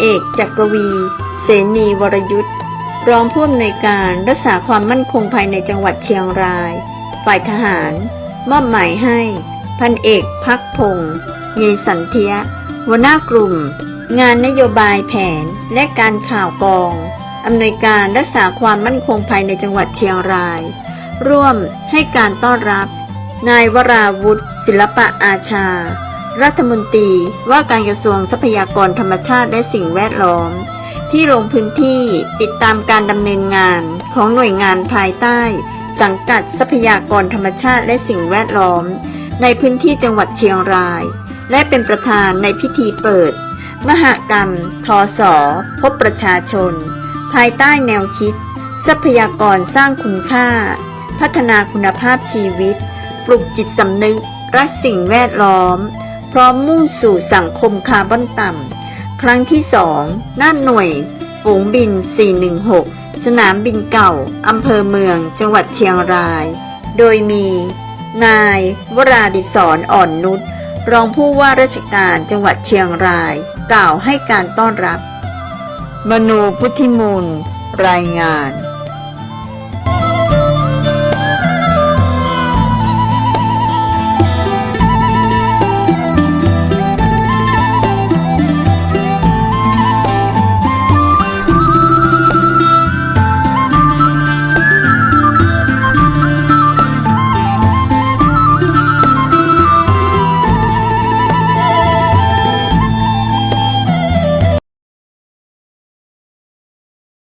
เอกจักรวี เสนีวรยุทธ์ รองผู้อำนวยการรักษาความมั่นคงภายในจังหวัดเชียงราย ฝ่ายทหาร มอบหมายให้ พันเอกพักพงศ์เยสันเทียหัวหน้ากลุ่ม งานนโยบายแผนและการข่าวกองอำนวยการรักษาความมั่นคงภายในจังหวัดเชียงราย ร่วมให้การต้อนรับ นายวราวุฒิศิลปะอาชา รัฐมนตรีว่าการกระทรวงทรัพยากรธรรมชาติและสิ่งแวดล้อม ที่ลงพื้นที่ติดตามการดำเนินงานของหน่วยงานภายใต้ สังกัดทรัพยากรธรรมชาติและสิ่งแวดล้อม ในพื้นที่จังหวัดเชียงราย และเป็นประธานในพิธีเปิด มหกรรม ทอสอพบประชาชน ภายใต้แนวคิด ทรัพยากรสร้างคุณค่า พัฒนาคุณภาพชีวิต ปลุกจิตสำนึกรักสิ่งแวดล้อม ร้อมมุ่งสู่สังคมคาร์บอนต่ำ ครั้งที่สองหน้าหน่วยฝูงบิน 416 สนามบินเก่า อำเภอเมือง จังหวัดเชียงราย โดยมี นายวราดิศรอ่อนนุช รองผู้ว่าราชการจังหวัดเชียงราย กล่าวให้การต้อนรับมนูพุทธิมูล รายงาน